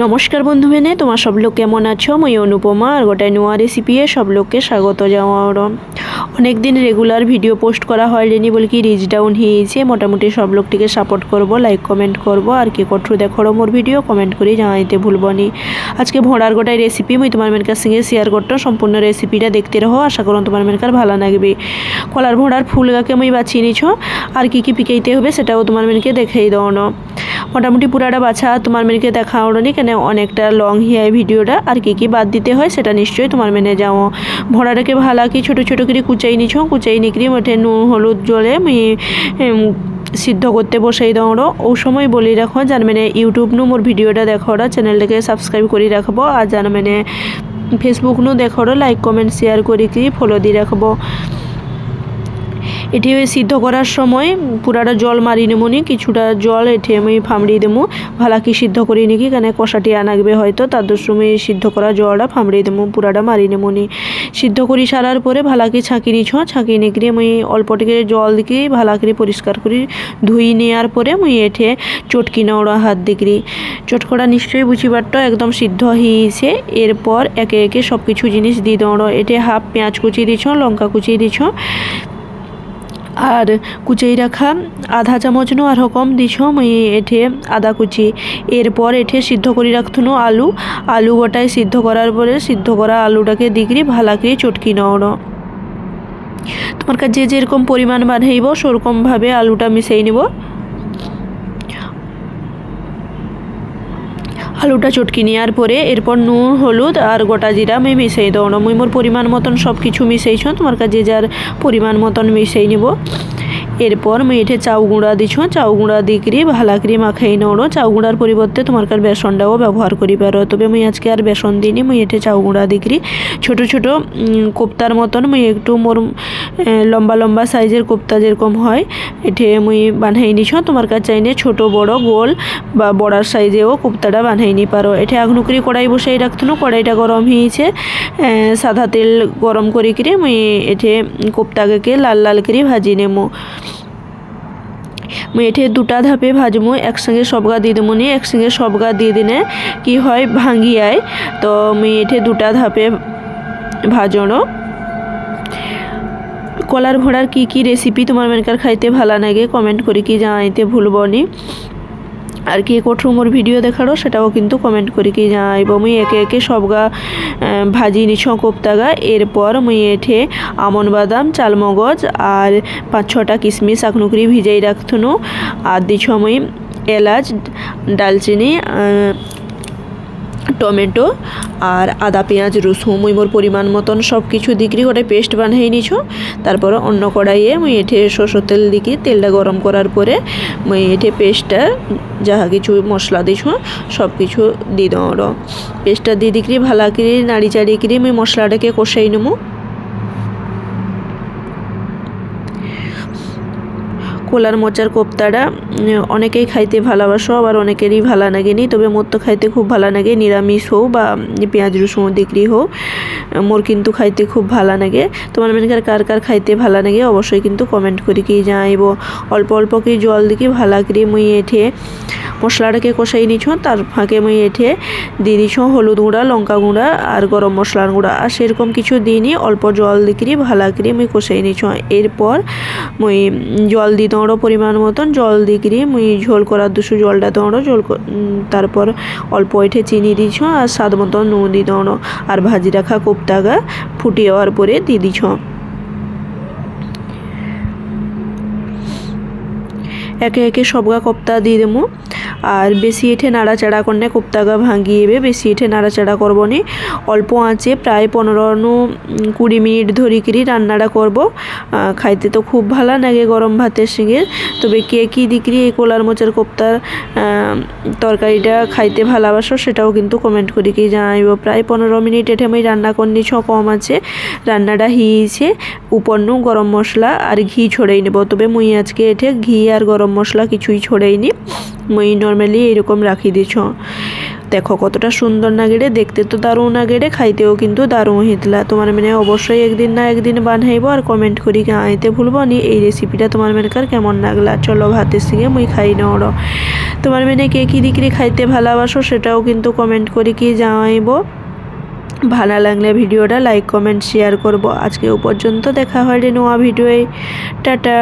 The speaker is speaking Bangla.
নমস্কার বন্ধু মেনে, তোমার সব লোক কেমন আছো? মুই অনুপমা, আর গোটাই নোয়া রেসিপি সব লোককে স্বাগত জানাওয়ার অনেক দিন রেগুলার ভিডিও পোস্ট করা হয়নি বলে কি রিচ ডাউন হয়েছে। মোটামুটি সব লোকটিকে সাপোর্ট করব লাইক কমেন্ট করব, আর কি কঠোর দেখো মোর ভিডিও কমেন্ট করে, জানাইতে ভুলব নি। আজকে ভোঁড়ার গোটাই রেসিপি মুই তোমার মেনকার সঙ্গে শেয়ার করতো সম্পূর্ণ রেসিপিটা দেখতে রহো, আশা করুন তোমার মেনকার ভালো লাগবে। কলার ভোঁড়ার ফুল গাকে মুই বাছিয়ে নিছ, আর কি কি পিকাইতে হবে সেটাও তোমার মেনকে দেখাই দাও না মোটামুটি পুরাটা বাছা তোমার মেনকে দেখা ওড়নি কেন অনেকটা লং হিয়ায় ভিডিওটা আর কি কি বাদ দিতে হয় সেটা নিশ্চয়ই তোমার মেনে যাও। ভোড়াটাকে ভালা কি ছোটো ছোটো করে কুচাই নিছ, কুচাই নিকরি ওঠে নুন, হলুদ, জলে সিদ্ধ করতে বসাই দাও ও সময় বলি রাখো, যার মানে ইউটিউব নু মোর ভিডিওটা দেখো চ্যানেলটাকে সাবস্ক্রাইব করে রাখব আর যার মানে ফেসবুক নু দেখো লাইক কমেন্ট শেয়ার করি কি ফলো দিয়ে রাখব। এটি সিদ্ধ করার সময় পুরাটা জল মারি নেমনি কিছুটা জল এঠে আমি ফামড়ি দেবো। ভালাকি সিদ্ধ করি নাকি, কেন কষাটি আনাগবে হয়তো, তার সময় সিদ্ধ করা জলটা ফামড়ি দেবো, পুরাটা মারি নেমনি সিদ্ধ করি সারার পরে ভালাকি ছাঁকি নিছ ছাঁকি নিকরি আমি অল্প টিকে জল দিকে ভালাকি পরিষ্কার করি, ধুই নেওয়ার পরে মুই এঠে চটকি নেওয়া হাত দিকরি। চটকটা নিশ্চয়ই বুঝিবার তো একদম সিদ্ধ হয়েছে এরপর একে একে সব কিছু জিনিস দিয়ে দৌড়ো এটে হাফ পেঁয়াজ কুচি দিছ, লঙ্কা কুচি দিছ আর কুচেই রাখা আধা চামচ নো আর হকম দিছ এঠে আদা কুচি। এরপর এঠে সিদ্ধ করে রাখতুনো আলু। আলু গোটায় সিদ্ধ করার পরে সিদ্ধ করা আলুটাকে দিগরি ভালা করে চটকি নওড়। তোমার কাছে যে যেরকম পরিমাণ বানাইব সেরকমভাবে আলুটা মিশাই নিব। আলুটা চটকি নেওয়ার পরে এরপর নুন, হলুদ আর গোটা জিরা আমি মিশিয়ে দেবো। মুই মোর পরিমাণ মতন সব কিছু মিশাইছ তোমার কাছে যার পরিমাণ মতন মিশিয়ে নিব। এরপর মুই এঠে চাউ গুঁড়া দিছ চাউ গুঁড়া দিকরি ভালা করে মাখাই নড়ো। চাউ গুঁড়ার পরিবর্তে তোমার বেসনটাও ব্যবহার করি পারো। তবে মুই আজকে আর বেসন দিইনি, মুই এঠে চাউ গুঁড়া দিকরি। ছোট ছোট কোপ্তার মতন মুই একটু মোর লম্বা লম্বা সাইজের কোপ্তা যেরকম হয়, এঠে মুই বানাই নিছ তোমার কাছে চাইনে ছোট, বড়, গোল বা বড়ার সাইজেও কোপ্তাটা বানাই নি পারো। এঠে আগুনুকরি কড়াই বসাই রাখতো কড়াইটা গরম হয়েছে সাদা তেল গরম করে কিরে মুই এঠে কোপ্তাকে লাল লাল করে ভাজি নেমো। মুই এঠে দুটা ধাপে ভাজমু, একসঙ্গে সব গা দিয়ে দেবো নি, একসঙ্গে সবগা দিয়ে দিনে কি হয় ভাঙ্গি আয়। তো মেঠে দুটা ধাপে ভাজনো। কলার ভোড়ার কি কি রেসিপি তোমার মেনকার খাইতে ভালো লাগে কমেন্ট করে কি জানাইতে ভুলব নি। আর কি কঠোর মোর ভিডিও দেখারও সেটাও কিন্তু কমেন্ট করি কি জানাইব মুই একে একে সব গা ভাজি নিছ কোপ্তাগা এরপর মুই এঠে আমন বাদাম, চালমগজ আর পাঁচ ছটা কিশমিশ আখনুকরি ভিজাই রাখতনু। আর দিছ মুই এলাচ, ডালচিনি টমেটো আর আদা, পেঁয়াজ, রসুন মুই মোর পরিমাণ মতন সব কিছু দিকরি গোটাই পেস্ট বানাই নিছ। তারপরে অন্য কড়াইয়ে মুই এঠে সরষের তেল দিকি, তেলটা গরম করার পরে মুই এঠে পেস্টটা যাহা কিছু মশলা দিছ সব কিছু দি দৌড় পেস্টটা দিয়ে দিকরি ভালা করে, নাড়ি চাড়ি করে, মুই মশলাটাকে কষাই নেব কোলার মোচার কোপ্তাটা অনেকেই খাইতে ভালোবাসো, আবার অনেকেরই ভালো লাগেনি। তবে মোর তো খাইতে খুব ভালো লাগে, নিরামিষ হোক বা পেঁয়াজ, রসুন দিকরি হোক, মোর কিন্তু খাইতে খুব ভালো লাগে। তোমার মেনকার কার কার খাইতে ভালো লাগে অবশ্যই কিন্তু কমেন্ট করে, কি জানাইব অল্প অল্প করে জল দিকে, ভালা করে মুই এঠে মশলাটাকে কষাই নিছ, তার ফাঁকে মুই এঠে দিয়ে দিছ হলুদ গুঁড়া, লঙ্কা গুঁড়া আর গরম মশলার গুঁড়া। আর সেরকম কিছু দিইনি, অল্প জল দিকরি, ভালা করে মুই কষাই নিছ। এরপর মুই জল দি দৌড়ো পরিমাণ মতন, জল দিকরি মুই ঝোল করার দুশো জলটা দৌড়ো, ঝোল তারপর অল্প এঠে চিনি দিছ আর স্বাদ মতন নুন দি দৌড়ো। আর ভাজি রাখা কোপ্তাগা, ফুটিয়ে হওয়ার পরে দিয়ে দিছ একে একে সবগা কোপ্তা দিয়ে দেবো। আর বেশি এঠে নাড়াচাড়া করলে কোপ্তাগা ভাঙিয়েবে, বেশি এঠে নাড়াচাড়া করব নি। অল্প আঁচে প্রায় পনেরো নু কুড়ি মিনিট ধরি করি রান্নাটা করব। খাইতে তো খুব ভালো লাগে গরম ভাতের সঙ্গে। তবে কে কী দিকরি এই কোলার মোচার কোপ্তার তরকারিটা খাইতে ভালোবাসো সেটাও কিন্তু কমেন্ট করি কি জানাইব। প্রায় পনেরো মিনিট এঠে আমি রান্না করনি ছ কম আছে রান্নাটা হিয়েছে উপন্নু গরম মশলা আর ঘি ছড়াই নেব। তবে মুই আজকে এঠে ঘি আর গরম মশলা কিছুই ছড়াইনি। মুই নর্মালি এরকম রাখি দিছ দেখো, কতটা সুন্দর নাগেরে, দেখতে তো দারুণ নাগেরে, খাইতেও কিন্তু দারুণ হইতলা তোমার মানে অবশ্যই একদিন না একদিন বানাইবো আর কমেন্ট করি আইতে ভুলবো নি? এই রেসিপিটা তোমার মেনকার কেমন লাগলা চলো, ভাতের সঙ্গে মুই খাই না নেওয়ার তোমার মানে কে কী দিকরি খাইতে ভালোবাসো সেটাও কিন্তু কমেন্ট করি কি জানাইবো। ভালো লাগলে ভিডিওটা লাইক কমেন্ট শেয়ার করব। আজকে পর্যন্ত দেখা হয় রে নোয়া ভিডিওয়ে টাটা।